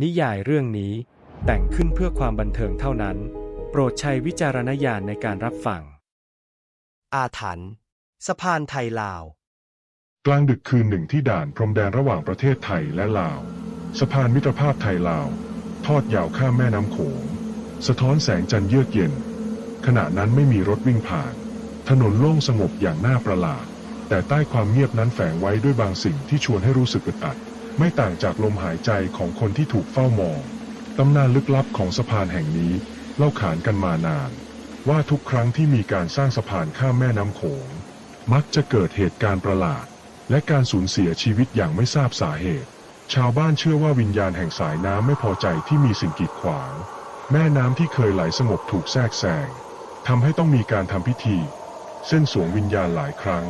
นิยายเรื่องนี้แต่งขึ้นเพื่อความบันเทิงเท่านั้น โปรดใช้วิจารณญาณในการรับฟัง อาถรรพ์สะพานไทยลาว กลางดึกคืนหนึ่งที่ด่านพรมแดนระหว่างประเทศไทยและลาว สะพานมิตรภาพไทยลาว ทอดยาวข้ามแม่น้ำโขง สะท้อนแสงจันทร์เยือกเย็น ขณะนั้นไม่มีรถวิ่งผ่าน ถนนโล่งสงบอย่างน่าประหลาด แต่ใต้ความเงียบนั้นแฝงไว้ด้วยบางสิ่งที่ชวนให้รู้สึกอึดอัด ไม่ต่างจากลมหายใจของคนที่ถูกเฝ้ามอง ตำนานลึกลับของสะพานแห่งนี้เล่าขานกันมานาน ว่าทุกครั้งที่มีการสร้างสะพานข้ามแม่น้ำโขง มักจะเกิดเหตุการณ์ประหลาด และการสูญเสียชีวิตอย่างไม่ทราบสาเหตุ ชาวบ้านเชื่อว่าวิญญาณแห่งสายน้ำไม่พอใจที่มีสิ่งกีดขวาง แม่น้ำที่เคยไหลสงบถูกแทรกแซงทำให้ต้องมีการทำพิธี เส้นสวงวิญญาณหลายครั้ง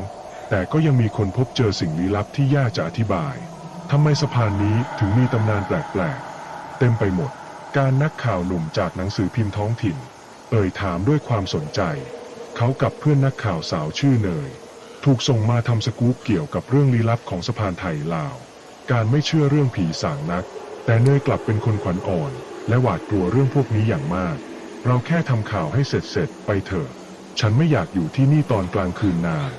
แต่ก็ยังมีคนพบเจอสิ่งลี้ลับที่ยากจะอธิบาย ทำไมสะพานนี้ถึงมีตำนานแปลกๆ เต็มไปหมด การนักข่าวหนุ่มจากหนังสือพิมพ์ท้องถิ่น เอ่ยถามด้วยความสนใจ เขากับเพื่อนนักข่าวสาวชื่อเนย ถูกส่งมาทำสกู๊ปเกี่ยวกับเรื่องลี้ลับของสะพานไทยลาว การไม่เชื่อเรื่องผีสางนัก แต่เนยกลับเป็นคนขวัญอ่อน และหวาดกลัวเรื่องพวกนี้อย่างมาก เราแค่ทำข่าวให้เสร็จเสร็จๆไปเถอะ ฉันไม่อยากอยู่ที่นี่ตอนกลางคืนนาน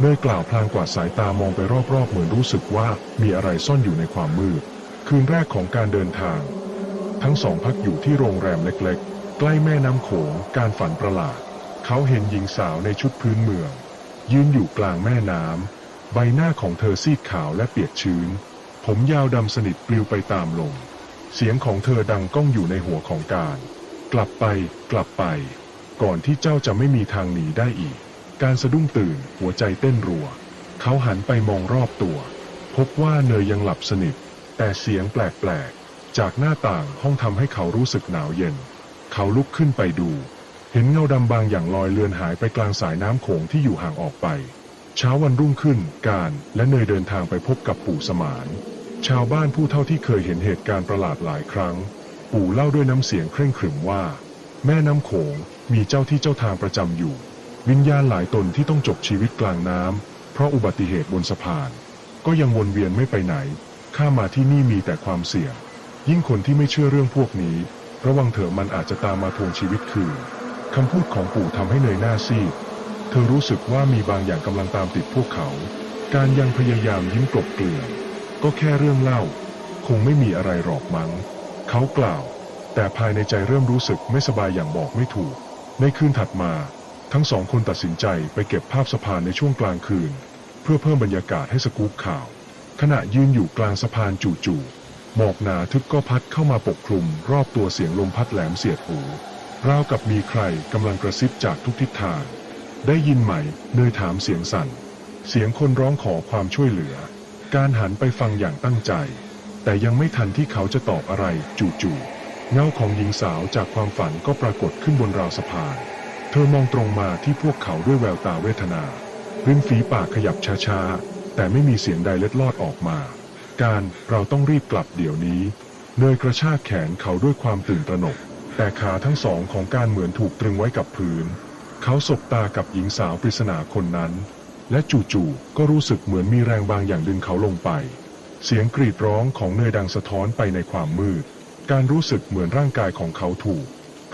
เนยกล่าวพลางกวาดสายตามองไปรอบๆ เหมือนรู้สึกว่ามีอะไรซ่อนอยู่ในความมืด คืนแรกของการเดินทาง ทั้งสองพักอยู่ที่โรงแรมเล็กๆ ใกล้แม่น้ำโขงการฝันประหลาด เขาเห็นหญิงสาวในชุดพื้นเมือง ยืนอยู่กลางแม่น้ำใบหน้าของเธอซีดขาวและเปียกชื้น ผมยาวดำสนิทปลิวไปตามลมเสียงของเธอดังก้องอยู่ในหัวของการ กลับไป กลับไป ก่อนที่เจ้าจะไม่มีทางหนีได้อีก การสะดุ้งตื่นหัวใจเต้นรัว เขาหันไปมองรอบตัว พบว่าเนยยังหลับสนิท แต่เสียงแปลกๆ จากหน้าต่างห้องทำให้เขารู้สึกหนาวเย็น เขาลุกขึ้นไปดู เห็นเงาดำบางอย่างลอยเลือนหายไปกลางสายน้ำโขงที่อยู่ห่างออกไป เช้าวันรุ่งขึ้นการและเนยเดินทางไปพบกับปู่สมาน ชาวบ้านผู้เท่าที่เคยเห็นเหตุการณ์ประหลาดหลายครั้ง ปู่เล่าด้วยน้ำเสียงเคร่งขรึมว่า แม่น้ำโขงมีเจ้าที่เจ้าทางประจำอยู่ วิญญาณหลายตนที่ต้องจบชีวิตกลางน้ำเพราะอุบัติเหตุบนสะพาน ก็ยังวนเวียนไม่ไปไหน ข้ามาที่นี่มีแต่ความเสี่ยง ยิ่งคนที่ไม่เชื่อเรื่องพวกนี้ ระวังเถอะมันอาจจะตามมาทวงชีวิตคืนคำพูดของปู่ทำให้เนยหน้าซีด เธอรู้สึกว่ามีบางอย่างกำลังตามติดพวกเขา การยังพยายามยิ้มกลบเกลื่อนก็แค่เรื่องเล่า คงไม่มีอะไรหรอกมั้ง เขากล่าว แต่ภายในใจเริ่มรู้สึกไม่สบายอย่างบอกไม่ถูก ในคืนถัดมา ทั้งสองคนตัดสินใจไปเก็บภาพสะพานในช่วงกลางคืน เพื่อเพิ่มบรรยากาศให้สกู๊ปข่าว ขณะยืนอยู่กลางสะพานจู่ๆหมอกหนาทึบก็พัดเข้ามาปกคลุม รอบตัวเสียงลมพัดแหลมเสียดหูราวกับมีใครกำลังกระซิบจากทุกทิศทาง ได้ยินไหมเนยถามเสียงสั่น เสียงคนร้องขอความช่วยเหลือ การหันไปฟังอย่างตั้งใจ แต่ยังไม่ทันที่เขาจะตอบอะไรจู่ๆเงาของหญิงสาวจากความฝันก็ปรากฏขึ้นบนราวสะพาน ธอมองตรงมาที่พวกเขาด้วยแววตาเวทนาริมฝีปากขยับช้าๆ แต่ไม่มีเสียงใดเล็ดลอดออกมา การเราต้องรีบกลับเดี๋ยวนี้ เนยกระชากแขนเขาด้วยความตื่นตระหนก แต่ขาทั้งสองของการเหมือนถูกตรึงไว้กับพื้น เขาสบตากับหญิงสาวปริศนาคนนั้น และจู่ๆ ก็รู้สึกเหมือนมีแรงบางอย่างดึงเขาลงไป เสียงกรีดร้องของเนยดังสะท้อนไปในความมืด การรู้สึกเหมือนร่างกายของเขาถูก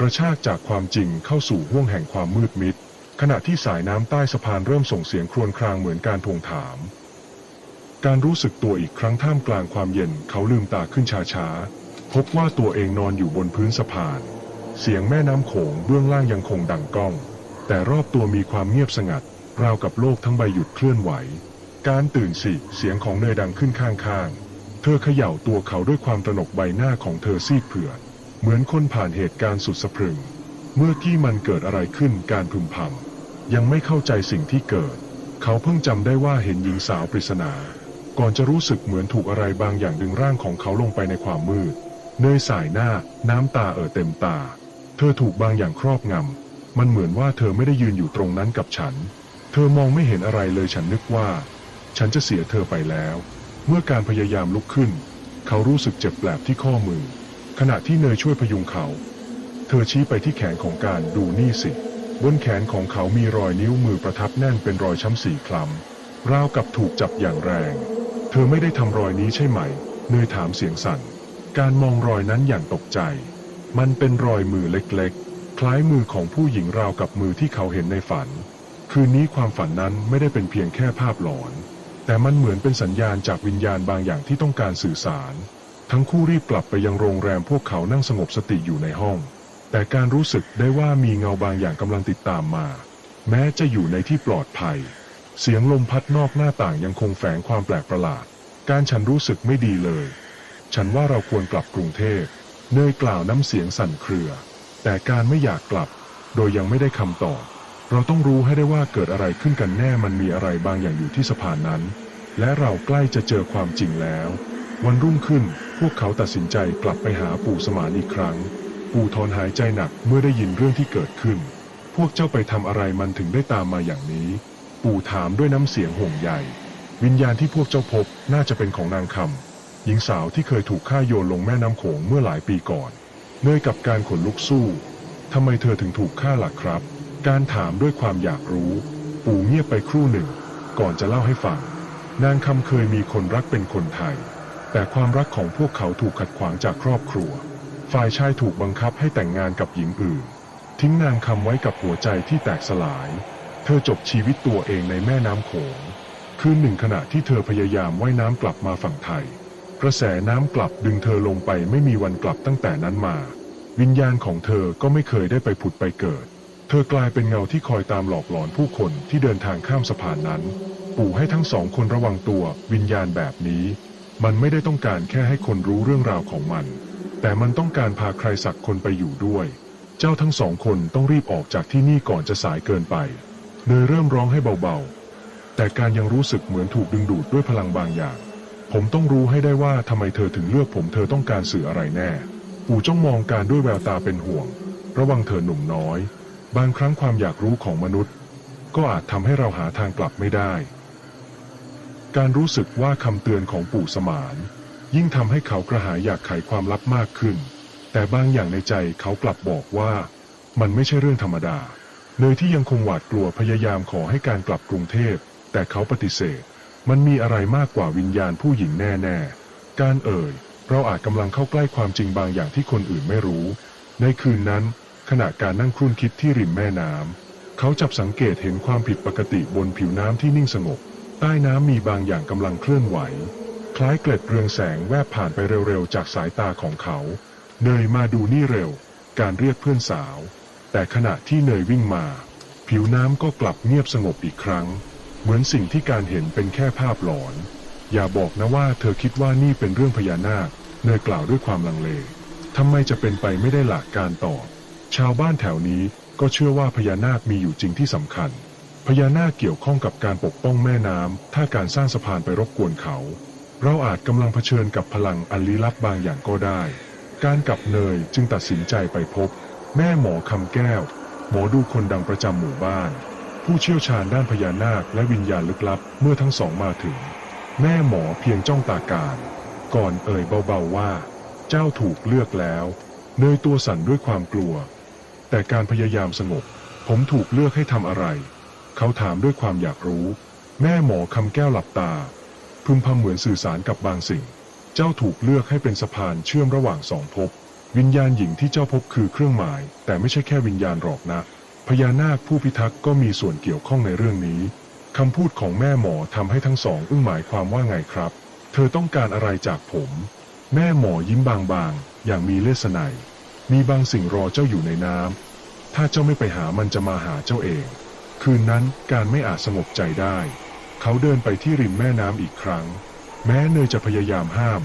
กระชากจากความจริงเข้าสู่ห้วงแห่งความมืดมิด ขณะที่สายน้ำใต้สะพานเริ่มส่งเสียงครวญครางเหมือนการทวงถาม การรู้สึกตัวอีกครั้งท่ามกลางความเย็นเขาลืมตาขึ้นช้าๆ พบว่าตัวเองนอนอยู่บนพื้นสะพาน เสียงแม่น้ำโขงเบื้องล่างยังคงดังก้อง แต่รอบตัวมีความเงียบสงัด ราวกับโลกทั้งใบหยุดเคลื่อนไหว การตื่นสิเสียงของเนยดังขึ้นข้างๆ เธอเขย่าตัวเขาด้วยความตระหนกใบหน้าของเธอซีดเผือด เหมือนคนผ่านเหตุการณ์สุดสะพรึง เมื่อกี้มันเกิดอะไรขึ้นการพึมพำยังไม่เข้าใจสิ่งที่เกิด เขาเพิ่งจำได้ว่าเห็นหญิงสาวปริศนา ก่อนจะรู้สึกเหมือนถูกอะไรบางอย่างดึงร่างของเขาลงไปในความมืด เนยสายหน้า น้ำตาเอ่อเต็มตา เธอถูกบางอย่างครอบงำ มันเหมือนว่าเธอไม่ได้ยืนอยู่ตรงนั้นกับฉัน เธอมองไม่เห็นอะไรเลยฉันนึกว่า ฉันจะเสียเธอไปแล้ว เมื่อการพยายามลุกขึ้น เขารู้สึกเจ็บแปลบที่ข้อมือ ขณะที่เนยช่วยพยุงเขา เธอชี้ไปที่แขนของการดูนี่สิ บนแขนของเขามีรอยนิ้วมือประทับแน่นเป็นรอยช้ำสีคล้ำราวกับถูกจับอย่างแรง เธอไม่ได้ทำรอยนี้ใช่ไหม เนยถามเสียงสั่น การมองรอยนั้นอย่างตกใจ มันเป็นรอยมือเล็กๆ คล้ายมือของผู้หญิงราวกับมือที่เขาเห็นในฝัน คืนนี้ความฝันนั้นไม่ได้เป็นเพียงแค่ภาพหลอน แต่มันเหมือนเป็นสัญญาณจากวิญญาณบางอย่างที่ต้องการสื่อสาร ทั้งคู่รีบกลับไปยังโรงแรมพวกเขานั่งสงบสติอยู่ในห้อง แต่การรู้สึกได้ว่ามีเงาบางอย่างกำลังติดตามมา แม้จะอยู่ในที่ปลอดภัย เสียงลมพัดนอกหน้าต่างยังคงแฝงความแปลกประหลาด การฉันรู้สึกไม่ดีเลย ฉันว่าเราควรกลับกรุงเทพเนยกล่าวน้ำเสียงสั่นเครือ แต่การไม่อยากกลับ โดยยังไม่ได้คำตอบ เราต้องรู้ให้ได้ว่าเกิดอะไรขึ้นกันแน่มันมีอะไรบางอย่างอยู่ที่สะพานนั้น และเราใกล้จะเจอความจริงแล้ว วันรุ่งขึ้น พวกเขาตัดสินใจกลับไปหาปู่สมานอีกครั้ง ปู่ถอนหายใจหนักเมื่อได้ยินเรื่องที่เกิดขึ้น พวกเจ้าไปทำอะไรมันถึงได้ตามมาอย่างนี้ ปู่ถามด้วยน้ำเสียงห่วงใยวิญญาณที่พวกเจ้าพบน่าจะเป็นของนางคำหญิงสาวที่เคยถูกฆ่าโยนลงแม่น้ำโขงเมื่อหลายปีก่อนเนื่อยกับการขนลุกสู้ทำไมเธอถึงถูกฆ่าล่ะครับ การถามด้วยความอยากรู้ ปู่เงียบไปครู่หนึ่ง ก่อนจะเล่าให้ฟัง นางคำเคยมีคนรักเป็นคนไทย แต่ความรักของพวกเขาถูกขัดขวางจากครอบครัว ฝ่ายชายถูกบังคับให้แต่งงานกับหญิงอื่น ทิ้งนางคำไว้กับหัวใจที่แตกสลาย เธอจบชีวิตตัวเองในแม่น้ำโขง คืนหนึ่งขณะที่เธอพยายามว่ายน้ำกลับมาฝั่งไทย กระแสน้ำกลับดึงเธอลงไปไม่มีวันกลับตั้งแต่นั้นมา วิญญาณของเธอก็ไม่เคยได้ไปผุดไปเกิด เธอกลายเป็นเงาที่คอยตามหลอกหลอนผู้คนที่เดินทางข้ามสะพานนั้น ปู่ให้ทั้งสองคนระวังตัววิญญาณแบบนี้ มันไม่ได้ต้องการแค่ให้คนรู้เรื่องราวของมัน แต่มันต้องการพาใครสักคนไปอยู่ด้วย เจ้าทั้งสองคนต้องรีบออกจากที่นี่ก่อนจะสายเกินไป เนยเริ่มร้องให้เบาๆ แต่การยังรู้สึกเหมือนถูกดึงดูดด้วยพลังบางอย่าง ผมต้องรู้ให้ได้ว่าทำไมเธอถึงเลือกผมเธอต้องการสื่ออะไรแน่ ปู่จ้องมองการด้วยแววตาเป็นห่วง ระวังเธอหนุ่มน้อย บางครั้งความอยากรู้ของมนุษย์ ก็อาจทำให้เราหาทางกลับไม่ได้ การรู้สึกว่าคำเตือนของปู่สมาน ยิ่งทำให้เขากระหายอยากไขความลับมากขึ้น แต่บางอย่างในใจเขากลับบอกว่ามันไม่ใช่เรื่องธรรมดาเนยที่ยังคงหวาดกลัวพยายามขอให้การกลับกรุงเทพ แต่เขาปฏิเสธ มันมีอะไรมากกว่าวิญญาณผู้หญิงแน่ ๆ การเอ่ย เราอาจกำลังเข้าใกล้ความจริงบางอย่างที่คนอื่นไม่รู้ ในคืนนั้น ขณะการนั่งครุ่นคิดที่ริมแม่น้ำเขาจับสังเกตเห็นความผิดปกติบนผิวน้ำที่นิ่งสงบ ใต้น้ำมีบางอย่างกำลังเคลื่อนไหว คล้ายเกล็ดเรืองแสงแวบผ่านไปเร็วๆ จากสายตาของเขา เนยมาดูนี่เร็ว การเรียกเพื่อนสาว แต่ขณะที่เนยวิ่งมา ผิวน้ำก็กลับเงียบสงบอีกครั้ง เหมือนสิ่งที่การเห็นเป็นแค่ภาพหลอน อย่าบอกนะว่าเธอคิดว่านี่เป็นเรื่องพญานาค เนยกล่าวด้วยความลังเลทำไมจะเป็นไปไม่ได้หลักการตอบ ชาวบ้านแถวนี้ก็เชื่อว่าพญานาคมีอยู่จริงที่สำคัญ ญานาคเกี่ยวข้องกับการปกป้องแม่น้ำ ถ้าการสร้างสะพานไปรบกวนเขา เราอาจกำลังเผชิญกับพลังอันลี้ลับบางอย่างก็ได้ การกับเนยจึงตัดสินใจไปพบ แม่หมอคำแก้ว หมอดูคนดังประจำหมู่บ้าน ผู้เชี่ยวชาญด้านพญานาคและวิญญาณลึกลับเมื่อทั้งสองมาถึง แม่หมอเพียงจ้องตาการ ก่อนเอ่ยเบาๆว่า เจ้าถูกเลือกแล้ว เนยตัวสั่นด้วยความกลัว แต่การพยายามสงบผมถูกเลือกให้ทำอะไร เขาถามด้วยความอยากรู้ แม่หมอคำแก้วหลับตา พึมพำเหมือนสื่อสารกับบางสิ่ง เจ้าถูกเลือกให้เป็นสะพานเชื่อมระหว่างสองภพ วิญญาณหญิงที่เจ้าพบคือเครื่องหมาย แต่ไม่ใช่แค่วิญญาณหรอกนะ พญานาคผู้พิทักษ์ก็มีส่วนเกี่ยวข้องในเรื่องนี้คำพูดของแม่หมอทำให้ทั้งสองอึ้งหมายความว่าไงครับ เธอต้องการอะไรจากผม แม่หมอยิ้มบางๆ อย่างมีเลสไนมีบางสิ่งรอเจ้าอยู่ในน้ำถ้าเจ้าไม่ไปหามันจะมาหาเจ้าเอง คืนนั้นการไม่อาจสงบใจได้ เขาเดินไปที่ริมแม่น้ำอีกครั้ง แม้เนยจะพยายามห้าม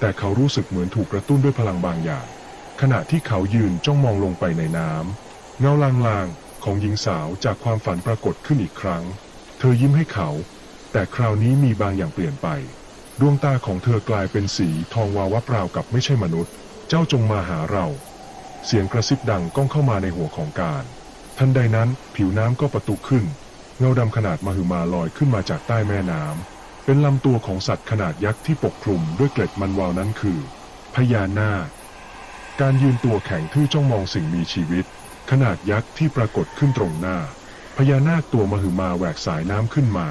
แต่เขารู้สึกเหมือนถูกกระตุ้นด้วยพลังบางอย่าง ขณะที่เขายืนจ้องมองลงไปในน้ำเงาลางๆของหญิงสาวจากความฝันปรากฏขึ้นอีกครั้ง เธอยิ้มให้เขา แต่คราวนี้มีบางอย่างเปลี่ยนไป ดวงตาของเธอกลายเป็นสีทองวาวะเปล่ากับไม่ใช่มนุษย์ เจ้าจงมาหาเรา เสียงกระซิบดังก้องเข้ามาในหัวของการ ทันใดนั้นผิวน้ำก็ประตุขึ้น เงาดำขนาดมหึมาลอยขึ้นมาจากใต้แม่น้ำเป็นลำตัวของสัตว์ขนาดยักษ์ที่ปกคลุมด้วยเกล็ดมันวาวนั้นคือพญานาคการยืนตัวแข็งทื่อจ้องมองสิ่งมีชีวิต ขนาดยักษ์ที่ปรากฏขึ้นตรงหน้าพญานาคตัวมหึมาแหวกสายน้ำขึ้นมา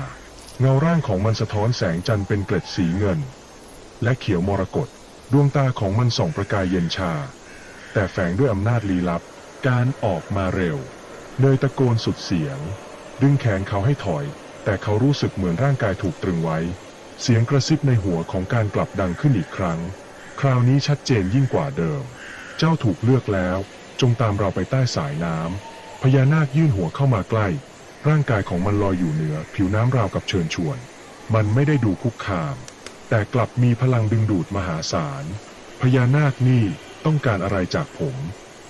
เงาร่างของมันสะท้อนแสงจันทร์เป็นเกล็ดสีเงิน และเขียวมรกตดวงตาของมันส่องประกายเย็นชา แต่แฝงด้วยอำนาจลี้ลับ การออกมาเร็ว เนยตะโกนสุดเสียง ดึงแขนเขาให้ถอย แต่เขารู้สึกเหมือนร่างกายถูกตรึงไว้ เสียงกระซิบในหัวของการกลับดังขึ้นอีกครั้ง คราวนี้ชัดเจนยิ่งกว่าเดิม เจ้าถูกเลือกแล้ว จงตามเราไปใต้สายน้ำพญานาคยื่นหัวเข้ามาใกล้ ร่างกายของมันลอยอยู่เหนือ ผิวน้ำราวกับเชิญชวน มันไม่ได้ดูคุกคาม แต่กลับมีพลังดึงดูดมหาศาล พญานาคนี่ต้องการอะไรจากผม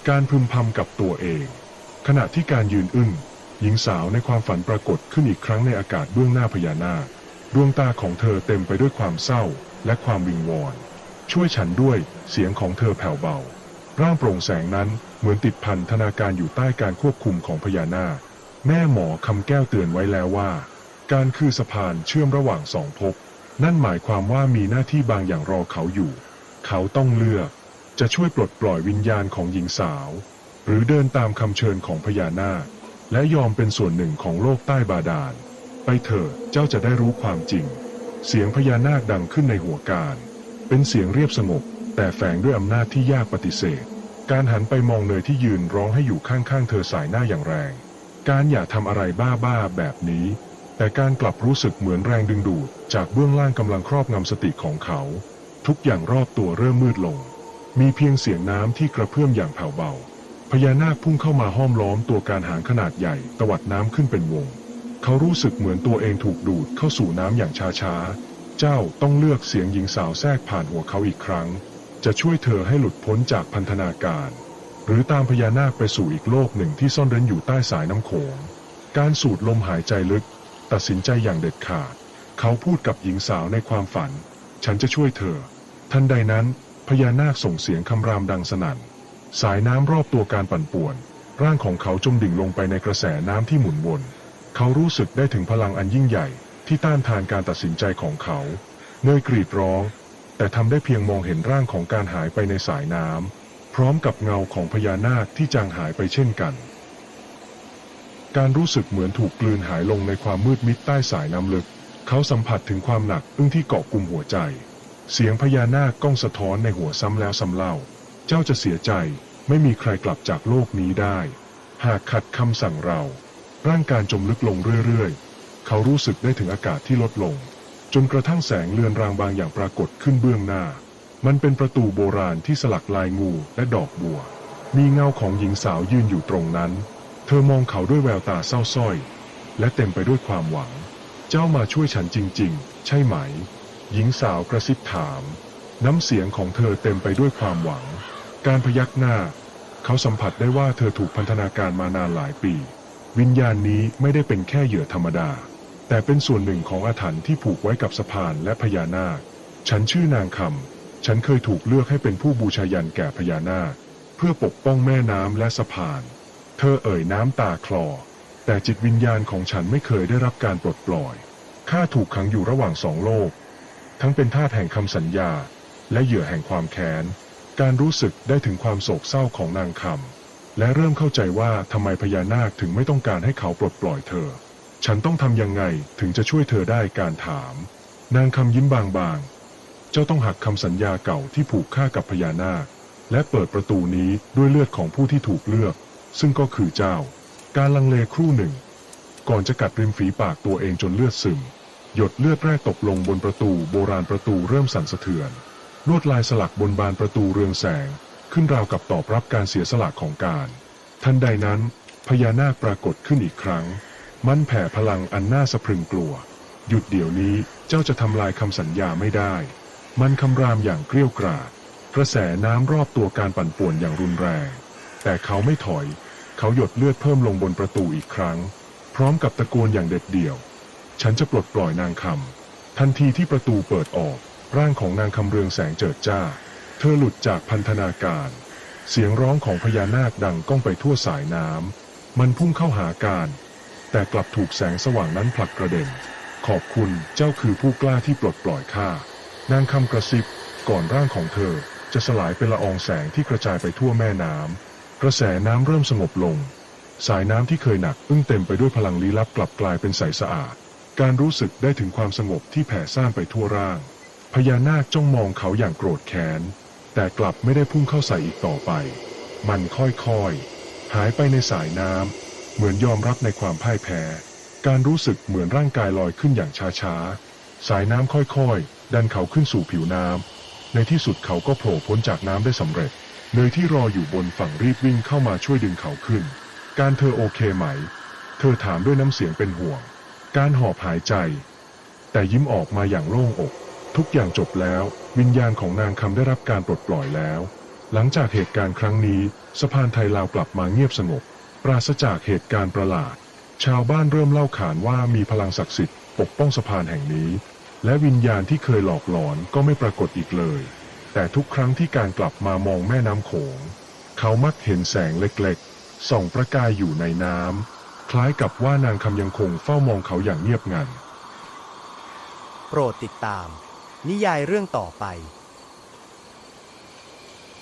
การพึมพำกับตัวเอง ขณะที่การยืนอึ้งหญิงสาวในความฝันปรากฏขึ้นอีกครั้งในอากาศเบื้องหน้าพญานาคดวงตาของเธอเต็มไปด้วยความเศร้าและความวิงวอน ช่วยฉันด้วยเสียงของเธอแผ่วเบา ร่างโปร่งแสงนั้นเหมือนติดพันธนาการอยู่ใต้การควบคุมของพญานาคแม่หมอคำแก้วเตือนไว้แล้วว่า การคือสะพานเชื่อมระหว่างสองภพนั่นหมายความว่ามีหน้าที่บางอย่างรอเขาอยู่ เขาต้องเลือก จะช่วยปลดปล่อยวิญญาณของหญิงสาว หรือเดินตามคำเชิญของพญานาค และยอมเป็นส่วนหนึ่งของโลกใต้บาดาล ไปเถิดเจ้าจะได้รู้ความจริง เสียงพญานาคดังขึ้นในหัวการ เป็นเสียงเรียบสงบแต่แฝงด้วยอำนาจที่ยากปฏิเสธ การหันไปมองเนยที่ยืนร้องให้อยู่ข้างๆ เธอสายหน้าอย่างแรง การอย่าทำอะไรบ้าๆแบบนี้ แต่การกลับรู้สึกเหมือนแรงดึงดูด จากเบื้องล่างกำลังครอบงำสติของเขา ทุกอย่างรอบตัวเริ่มมืดลง มีเพียงเสียงน้ำที่กระเพื่อมอย่างแผ่วเบา พญานาคพุ่งเข้ามาห้อมล้อมตัวการหางขนาดใหญ่ตวัดน้ำขึ้นเป็นวง เขารู้สึกเหมือนตัวเองถูกดูดเข้าสู่น้ำอย่างช้าๆ เจ้าต้องเลือกเสียงหญิงสาวแทรกผ่านหัวเขาอีกครั้ง จะช่วยเธอให้หลุดพ้นจากพันธนาการ หรือตามพญานาคไปสู่อีกโลกหนึ่งที่ซ่อนเร้นอยู่ใต้สายน้ำโขง การสูดลมหายใจลึก ตัดสินใจอย่างเด็ดขาด เขาพูดกับหญิงสาวในความฝัน ฉันจะช่วยเธอ ทันใดนั้นพญานาคส่งเสียงคำรามดังสนั่น สายน้ำรอบตัวการปั่นป่วน ร่างของเขาจมดิ่งลงไปในกระแสน้ำที่หมุนวน เขารู้สึกได้ถึงพลังอันยิ่งใหญ่ ที่ต้านทานการตัดสินใจของเขาเนยกรีดร้อง แต่ทำได้เพียงมองเห็นร่างของการหายไปในสายน้ำพร้อมกับเงาของพญานาคที่จางหายไปเช่นกัน การรู้สึกเหมือนถูกกลืนหายลงในความมืดมิดใต้สายน้ำลึก เขาสัมผัสถึงความหนักอึ้งที่เกาะกลุ่มหัวใจ เสียงพญานาคก้องสะท้อนในหัวซ้ำแล้วซ้ำเล่า เจ้าจะเสียใจ ไม่มีใครกลับจากโลกนี้ได้ หากขัดคำสั่งเรา ร่างกายจมลึกลงเรื่อยๆ เขารู้สึกได้ถึงอากาศที่ลดลง จนกระทั่งแสงเลือนรางบางอย่างปรากฏขึ้นเบื้องหน้า มันเป็นประตูโบราณที่สลักลายงูและดอกบัว มีเงาของหญิงสาวยืนอยู่ตรงนั้น เธอมองเขาด้วยแววตาเศร้าสร้อย และเต็มไปด้วยความหวัง เจ้ามาช่วยฉันจริง ๆ ใช่ไหม หญิงสาวกระซิบถามน้ำเสียงของเธอเต็มไปด้วยความหวัง การพยักหน้า เขาสัมผัสได้ว่าเธอถูกพันธนาการมานานหลายปี วิญญาณนี้ไม่ได้เป็นแค่เหยื่อธรรมดา แต่เป็นส่วนหนึ่งของอาถรรพ์ที่ผูกไว้กับสะพานและพญานาค ฉันชื่อนางคำ ฉันเคยถูกเลือกให้เป็นผู้บูชายันแก่พญานาค เพื่อปกป้องแม่น้ำและสะพาน เธอเอ่ยน้ำตาคลอ แต่จิตวิญญาณของฉันไม่เคยได้รับการปลดปล่อย ข้าถูกขังอยู่ระหว่างสองโลก ทั้งเป็นทาสแห่งคำสัญญา และเหยื่อแห่งความแค้น การรู้สึกได้ถึงความโศกเศร้าของนางคำและเริ่มเข้าใจว่าทำไมพญานาคถึงไม่ต้องการให้เขาปลดปล่อยเธอ ฉันต้องทำยังไงถึงจะช่วยเธอได้การถาม นางคำยิ้มบางๆ เจ้าต้องหักคำสัญญาเก่าที่ผูกค่ากับพญานาค และเปิดประตูนี้ด้วยเลือดของผู้ที่ถูกเลือก ซึ่งก็คือเจ้า การลังเลครู่หนึ่ง ก่อนจะกัดริมฝีปากตัวเองจนเลือดซึม หยดเลือดแรกตกลงบนประตูโบราณประตูเริ่มสั่นสะเทือน ลวดลายสลักบนบานประตูเรืองแสง ขึ้นราวกับตอบรับการเสียสละของการ ทันใดนั้นพญานาคปรากฏขึ้นอีกครั้ง มันแผ่พลังอันน่าสะพรึงกลัว หยุดเดี๋ยวนี้เจ้าจะทำลายคำสัญญาไม่ได้ มันคำรามอย่างเกรี้ยวกราดกระแสน้ำรอบตัวการปั่นป่วนอย่างรุนแรง แต่เขาไม่ถอย เขาหยดเลือดเพิ่มลงบนประตูอีกครั้ง พร้อมกับตะโกนอย่างเด็ดเดี่ยว ฉันจะปลดปล่อยนางคำทันทีที่ประตูเปิดออก ร่างของนางคำเรืองแสงเจิดจ้า เธอหลุดจากพันธนาการ เสียงร้องของพญานาคดังก้องไปทั่วสายน้ำ มันพุ่งเข้าหาการ แต่กลับถูกแสงสว่างนั้นผลักกระเด็น ขอบคุณเจ้าคือผู้กล้าที่ปลดปล่อยข้า นางคำกระซิบ ก่อนร่างของเธอจะสลายเป็นละอองแสงที่กระจายไปทั่วแม่น้ำ กระแสน้ำเริ่มสงบลง สายน้ำที่เคยหนักอึ้งเต็มไปด้วยพลังลี้ลับกลับกลายเป็นใสสะอาด การรู้สึกได้ถึงความสงบที่แผ่ซ่านไปทั่วร่าง พญานาคจ้องมองเขาอย่างโกรธแค้น แต่กลับไม่ได้พุ่งเข้าใส่อีกต่อไป มันค่อยๆ หายไปในสายน้ำ เหมือนยอมรับในความพ่ายแพ้ การรู้สึกเหมือนร่างกายลอยขึ้นอย่างช้าๆ สายน้ำค่อยๆ ดันเขาขึ้นสู่ผิวน้ำ ในที่สุดเขาก็โผล่พ้นจากน้ำได้สำเร็จ เนยที่รออยู่บนฝั่งรีบวิ่งเข้ามาช่วยดึงเขาขึ้น การเธอโอเคไหม เธอถามด้วยน้ำเสียงเป็นห่วง การหอบหายใจ แต่ยิ้มออกมาอย่างโล่งอก ทุกอย่างจบแล้ว วิญญาณของนางคำได้รับการปลดปล่อยแล้ว หลังจากเหตุการณ์ครั้งนี้สะพานไทยลาวกลับมาเงียบสงบ ปราศจากเหตุการณ์ประหลาด ชาวบ้านเริ่มเล่าขานว่ามีพลังศักดิ์สิทธิ์ปกป้องสะพานแห่งนี้ และวิญญาณที่เคยหลอกหลอนก็ไม่ปรากฏอีกเลย แต่ทุกครั้งที่การกลับมามองแม่น้ำโขง เขามักเห็นแสงเล็กๆส่องประกายอยู่ในน้ำคล้ายกับว่านางคำยังคงเฝ้ามองเขาอย่างเงียบงันโปรดติดตาม นิยายเรื่องต่อไป